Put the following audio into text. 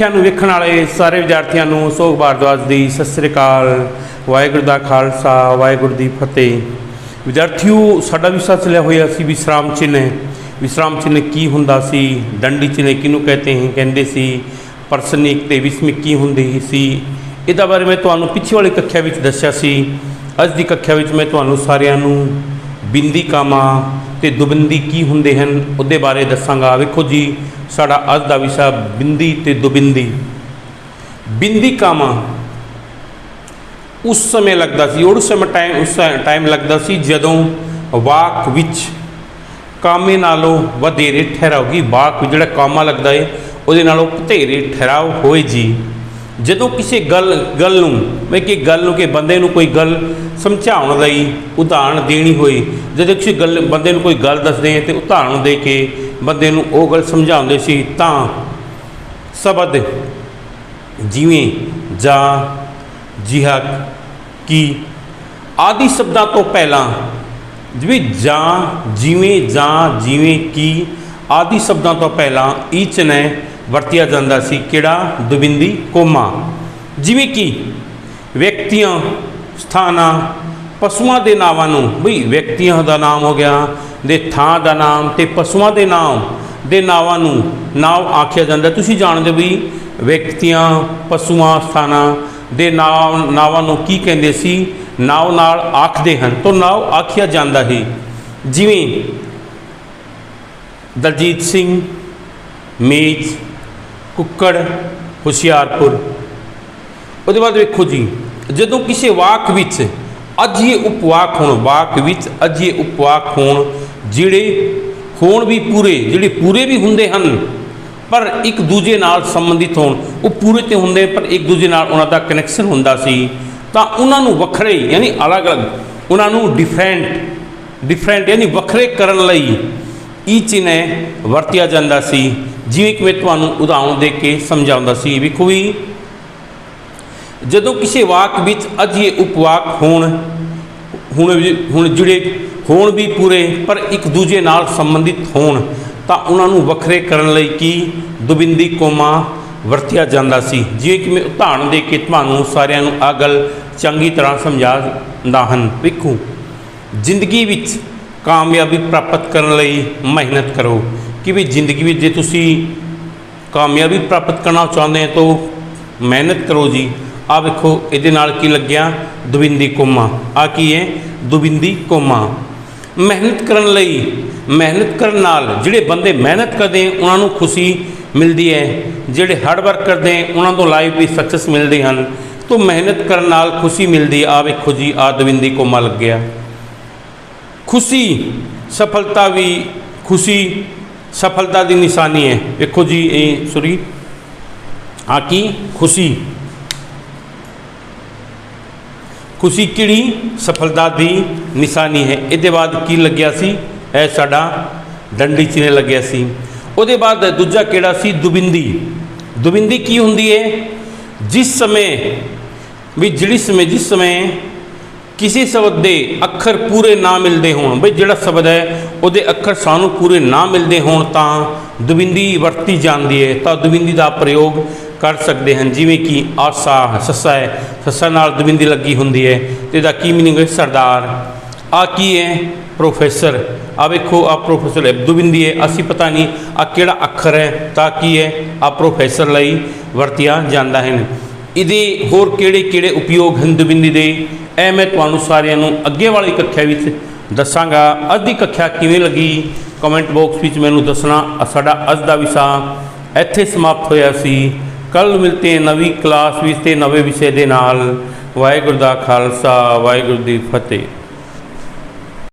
ਸਿੱਖਿਆ ਨੂੰ ਵੇਖਣ ਵਾਲੇ ਸਾਰੇ ਵਿਦਿਆਰਥੀਆਂ ਨੂੰ ਸੋਗ ਭਾਰਦਵਾਜ ਦੀ ਸਤਿ ਸ੍ਰੀ ਅਕਾਲ, ਵਾਹਿਗੁਰੂ ਦਾ ਖਾਲਸਾ, ਵਾਹਿਗੁਰੂ ਦੀ ਫਤਿਹ। ਵਿਦਿਆਰਥੀਓ, ਸਾਡਾ ਵਿਸ਼ਾ ਚੱਲਿਆ ਹੋਇਆ ਸੀ ਵਿਸਰਾਮ ਚਿੰਨ੍ਹ। ਵਿਸਰਾਮ ਚਿੰਨ੍ਹ ਕੀ ਹੁੰਦਾ ਸੀ? ਡੰਡੀ ਚਿੰਨ੍ਹ ਕਿਹਨੂੰ ਕਹਤੇ ਹੈ? ਕਹਿੰਦੇ ਸੀ, ਪਰਸਨਿਕ ਤੇ ਵਿਸਮਿਕ ਕੀ ਹੁੰਦੀ ਸੀ? ਇਹਦਾ ਬਾਰੇ ਮੈਂ ਤੁਹਾਨੂੰ ਪਿੱਛੇ ਵਾਲੀ ਕੱਖਿਆ ਵਿੱਚ ਦੱਸਿਆ ਸੀ। ਅੱਜ ਦੀ ਕੱਖਿਆ ਵਿੱਚ ਮੈਂ ਤੁਹਾਨੂੰ ਸਾਰਿਆਂ ਨੂੰ ਬਿੰਦੀ ਕਾਮਾ ਤੇ ਦੁਬਿੰਦੀ ਕੀ ਹੁੰਦੇ ਹਨ, ਉਹਦੇ ਬਾਰੇ ਦੱਸਾਂਗਾ। ਵੇਖੋ ਜੀ, ਸਾਡਾ ਅੱਜ ਦਾ ਵਿਸ਼ਾ ਬਿੰਦੀ ਤੇ ਦੁਬਿੰਦੀ। ਬਿੰਦੀ ਕਾਮਾ, ਉਸ ਸਮੇਂ ਲੱਗਦਾ ਸੀ ਉਸ ਸਮੇਂ ਟਾਈਮ, ਉਸ ਟਾਈਮ ਲੱਗਦਾ ਸੀ ਜਦੋਂ ਵਾਕ ਵਿੱਚ ਕਾਮੇ ਨਾਲੋਂ ਵਧੇਰੇ ਠਹਿਰਾਉਗੀ ਵਾਕ ਵਿੱਚ ਜਿਹੜਾ ਕਾਮਾ ਲੱਗਦਾ ਏ, ਉਹਦੇ ਨਾਲੋਂ ਵਧੇਰੇ ਠਹਿਰਾਵ ਹੋਏ ਜੀ। ਜਦੋਂ ਕਿਸੇ ਗੱਲ ਗੱਲ ਨੂੰ ਮੈਂ ਕਿ ਗੱਲ ਨੂੰ ਕਿ ਬੰਦੇ ਨੂੰ ਕੋਈ ਗੱਲ ਸਮਝਾਉਣ ਲਈ ਉਦਾਹਰਣ ਦੇਣੀ ਹੋਈ, ਜਦੋਂ ਕਿਸੇ ਗੱਲ, ਬੰਦੇ ਨੂੰ ਕੋਈ ਗੱਲ ਦੱਸਦੇ ਆ ਤੇ ਉਦਾਹਰਣ ਦੇ ਕੇ ਬੰਦੇ ਨੂੰ ਉਹ ਗੱਲ ਸਮਝਾਉਂਦੇ ਸੀ, ਤਾਂ ਸ਼ਬਦ ਜਿਵੇਂ ਜਾਂ ਜਿਹਾ ਕੀ, ਆਦਿ ਸ਼ਬਦਾਂ ਤੋਂ ਪਹਿਲਾਂ ਜਿਵੇਂ ਜਾਂ ਜਿਵੇਂ ਜਾਂ, ਜਿਵੇਂ ਕੀ, ਆਦਿ ਸ਼ਬਦਾਂ ਤੋਂ ਪਹਿਲਾਂ ਈਚ ਨੇ ਵਰਤਿਆ ਜਾਂਦਾ ਸੀ। ਕਿਹੜਾ? ਦੁਬਿੰਦੀ ਕੋਮਾ। ਜਿਵੇਂ ਕਿ ਵਿਅਕਤੀਆਂ, ਸਥਾਨਾਂ, ਪਸ਼ੂਆਂ ਦੇ ਨਾਵਾਂ ਨੂੰ, ਬਈ ਵਿਅਕਤੀਆਂ ਦਾ ਨਾਮ ਹੋ ਗਿਆ, ਦੇ ਥਾਂ ਦਾ ਨਾਮ ਤੇ ਪਸ਼ੂਆਂ ਦੇ ਨਾਮ ਦੇ ਨਾਵਾਂ ਨੂੰ ਨਾਮ ਆਖਿਆ ਜਾਂਦਾ। ਤੁਸੀਂ ਜਾਣਦੇ ਹੋ ਵੀ ਵਿਅਕਤੀਆਂ, ਪਸ਼ੂਆਂ, ਸਥਾਨਾਂ ਦੇ ਨਾਮ ਨਾਵਾਂ ਨੂੰ ਕੀ ਕਹਿੰਦੇ ਸੀ? ਨਾਵ ਨਾਲ ਆਖਦੇ ਹਨ। ਤੋਂ ਨਾਵ ਆਖਿਆ ਜਾਂਦਾ ਹੈ ਜਿਵੇਂ ਦਲਜੀਤ ਸਿੰਘ, ਮੇਜ ਕੁੱਕੜ, ਹੁਸ਼ਿਆਰਪੁਰ। ਉਹਦੇ ਬਾਅਦ ਵੇਖੋ ਜੀ, ਜਦੋਂ ਕਿਸੇ ਵਾਕ ਵਿੱਚ ਅਜਿਹੇ ਉਪਵਾਕ ਹੋਣ, ਵਾਕ ਵਿੱਚ ਅਜਿਹੇ ਉਪਵਾਕ ਹੋਣ, ਜਿਹੜੇ ਹੋਣ ਵੀ ਪੂਰੇ, ਜਿਹੜੇ ਪੂਰੇ ਵੀ ਹੁੰਦੇ ਹਨ, ਪਰ ਇੱਕ ਦੂਜੇ ਨਾਲ ਸੰਬੰਧਿਤ ਹੋਣ, ਉਹ ਪੂਰੇ ਤੇ ਹੁੰਦੇ ਪਰ ਇੱਕ ਦੂਜੇ ਨਾਲ ਉਹਨਾਂ ਦਾ ਕਨੈਕਸ਼ਨ ਹੁੰਦਾ ਸੀ, ਤਾਂ ਉਹਨਾਂ ਨੂੰ ਵੱਖਰੇ, ਯਾਨੀ ਅਲੱਗ-ਅਲੱਗ, ਉਹਨਾਂ ਨੂੰ ਡਿਫਰੈਂਟ ਡਿਫਰੈਂਟ ਯਾਨੀ ਵੱਖਰੇ ਕਰਨ ਲਈ ਈਚ ਨੇ ਵਰਤਿਆ ਜਾਂਦਾ ਸੀ। ਜਿਵੇਂ ਕਿ ਮੈਂ ਤੁਹਾਨੂੰ ਉਦਾਹਰਣ ਦੇ ਕੇ ਸਮਝਾਉਂਦਾ ਸੀ, ਵੇਖੋ ਵੀ ਜਦੋਂ ਕਿਸੇ ਵਾਕ ਵਿੱਚ ਅਜਿਹੇ ਉਪਵਾਕ ਹੋਣ, ਹੁਣ ਹੁਣ ਜੁੜੇ ਹੋਣ ਵੀ ਪੂਰੇ, ਪਰ ਇੱਕ ਦੂਜੇ ਨਾਲ ਸੰਬੰਧਿਤ ਹੋਣ, ਤਾਂ ਉਹਨਾਂ ਨੂੰ ਵੱਖਰੇ ਕਰਨ ਲਈ ਕੀ ਦੁਬਿੰਦੀ ਕੋਮਾ ਵਰਤਿਆ ਜਾਂਦਾ ਸੀ। ਜਿਵੇਂ ਕਿ ਮੈਂ ਉਦਾਹਰਣ ਦੇ ਕੇ ਤੁਹਾਨੂੰ ਸਾਰਿਆਂ ਨੂੰ ਆ ਗੱਲ ਚੰਗੀ ਤਰ੍ਹਾਂ ਸਮਝਾਉਂਦਾ ਹਨ। ਵੇਖੋ, ਜ਼ਿੰਦਗੀ ਵਿੱਚ ਕਾਮਯਾਬੀ ਪ੍ਰਾਪਤ ਕਰਨ ਲਈ ਮਿਹਨਤ ਕਰੋ। ਕਿ ਵੀ ਜ਼ਿੰਦਗੀ ਵਿੱਚ ਜੇ ਤੁਸੀਂ ਕਾਮਯਾਬੀ ਪ੍ਰਾਪਤ ਕਰਨਾ ਚਾਹੁੰਦੇ ਹੋ ਤਾਂ ਮਿਹਨਤ ਕਰੋ ਜੀ। ਆ ਵੇਖੋ, ਇਹਦੇ ਨਾਲ ਕੀ ਲੱਗਿਆ? ਦੁਬਿੰਦੀ ਕੋਮਾ। ਆ ਕੀ ਹੈ? ਦੁਬਿੰਦੀ ਕੋਮਾ। ਮਿਹਨਤ ਕਰਨ ਲਈ, ਮਿਹਨਤ ਕਰਨ ਨਾਲ ਜਿਹੜੇ ਬੰਦੇ ਮਿਹਨਤ ਕਰਦੇ ਉਹਨਾਂ ਨੂੰ ਖੁਸ਼ੀ ਮਿਲਦੀ ਹੈ। ਜਿਹੜੇ ਹਾਰਡ ਵਰਕ ਕਰਦੇ ਉਹਨਾਂ ਤੋਂ ਲਾਈਫ ਵੀ ਸਕਸੈਸ ਮਿਲਦੇ ਹਨ। ਤੋਂ ਮਿਹਨਤ ਕਰਨ ਨਾਲ ਖੁਸ਼ੀ ਮਿਲਦੀ ਆ ਵੇਖੋ ਜੀ ਆ ਦਵਿੰਦੀ ਕੋਮਾ ਲੱਗਿਆ। ਖੁਸ਼ੀ, ਸਫਲਤਾ ਵੀ ਖੁਸ਼ੀ ਸਫਲਤਾ ਦੀ ਨਿਸ਼ਾਨੀ ਹੈ। ਵੇਖੋ ਜੀ ਇਹ ਸੋਰੀ। ਆ ਕੀ? ਖੁਸ਼ੀ। ਖੁਸ਼ੀ ਕਿਹੜੀ? ਸਫਲਤਾ ਦੀ ਨਿਸ਼ਾਨੀ ਹੈ। ਇਹਦੇ ਬਾਅਦ ਕੀ ਲੱਗਿਆ ਸੀ? ਇਹ ਸਾਡਾ ਡੰਡੀ ਚਿਹਨੇ ਲੱਗਿਆ ਸੀ। ਉਹਦੇ ਬਾਅਦ ਦੂਜਾ ਕਿਹੜਾ ਸੀ? ਦੁਬਿੰਦੀ। ਦੁਬਿੰਦੀ ਕੀ ਹੁੰਦੀ ਹੈ? ਜਿਸ ਸਮੇਂ ਵੀ ਜਿਹੜੀ ਸਮੇਂ, ਜਿਸ ਸਮੇਂ ਕਿਸੇ ਸ਼ਬਦ ਦੇ ਅੱਖਰ ਪੂਰੇ ਨਾ ਮਿਲਦੇ ਹੋਣ। ਬਈ ਜਿਹੜਾ ਸ਼ਬਦ ਹੈ, ਉਹਦੇ ਅੱਖਰ ਸਾਨੂੰ ਪੂਰੇ ਨਾ ਮਿਲਦੇ ਹੋਣ ਤਾਂ ਦੁਬਿੰਦੀ ਵਰਤੀ ਜਾਂਦੀ ਹੈ। ਤਾਂ ਦੁਬਿੰਦੀ ਦਾ ਪ੍ਰਯੋਗ ਕਰ ਸਕਦੇ ਹਨ। ਜਿਵੇਂ ਕਿ ਆਸਾ, ਸੱਸਾ ਹੈ। ਸੱਸਾ ਨਾਲ ਦੁਬਿੰਦੀ ਲੱਗੀ ਹੁੰਦੀ ਹੈ। ਤੇ ਇਹਦਾ ਕੀ ਮੀਨਿੰਗ ਹੈ? ਸਰਦਾਰ। ਆ ਕੀ ਹੈ? ਪ੍ਰੋਫੈਸਰ। ਆ ਵੇਖੋ ਆ ਪ੍ਰੋਫੈਸਰ ਹੈ। ਦੁਬਿੰਦੀ ਹੈ। ਅਸੀਂ ਪਤਾ ਨਹੀਂ ਆ ਕਿਹੜਾ ਅੱਖਰ ਹੈ। ਤਾਂ ਕੀ ਹੈ? ਆ ਪ੍ਰੋਫੈਸਰ ਲਈ ਵਰਤਿਆ ਜਾਂਦਾ ਹੈ ਇਹਦੇ ਹੋਰ ਕਿਹੜੇ ਕਿਹੜੇ ਉਪਯੋਗ ਹਨ ਦੁਬਿੰਦੀ ਦੇ? ਇਹ ਮੈਂ ਤੁਹਾਨੂੰ ਸਾਰਿਆਂ ਨੂੰ ਅੱਗੇ ਵਾਲੀ ਕੱਖਿਆ ਵਿੱਚ ਦੱਸਾਂਗਾ। ਅੱਜ ਦੀ ਕੱਖਿਆ ਕਿਵੇਂ ਲੱਗੀ? ਕਮੈਂਟ ਬਾਕਸ ਵਿੱਚ ਮੈਨੂੰ ਦੱਸਣਾ। ਸਾਡਾ ਅੱਜ ਦਾ ਵਿਸ਼ਾ ਇੱਥੇ ਸਮਾਪਤ ਹੋਇਆ ਸੀ। ਕੱਲ ਮਿਲਤੇ ਹਾਂ ਨਵੀਂ ਕਲਾਸ ਵਿੱਚ ਤੇ ਨਵੇਂ ਵਿਸ਼ੇ ਦੇ ਨਾਲ। ਵਾਹਿਗੁਰੂ ਦਾ ਖਾਲਸਾ, ਵਾਹਿਗੁਰੂ ਦੀ ਫਤਿਹ।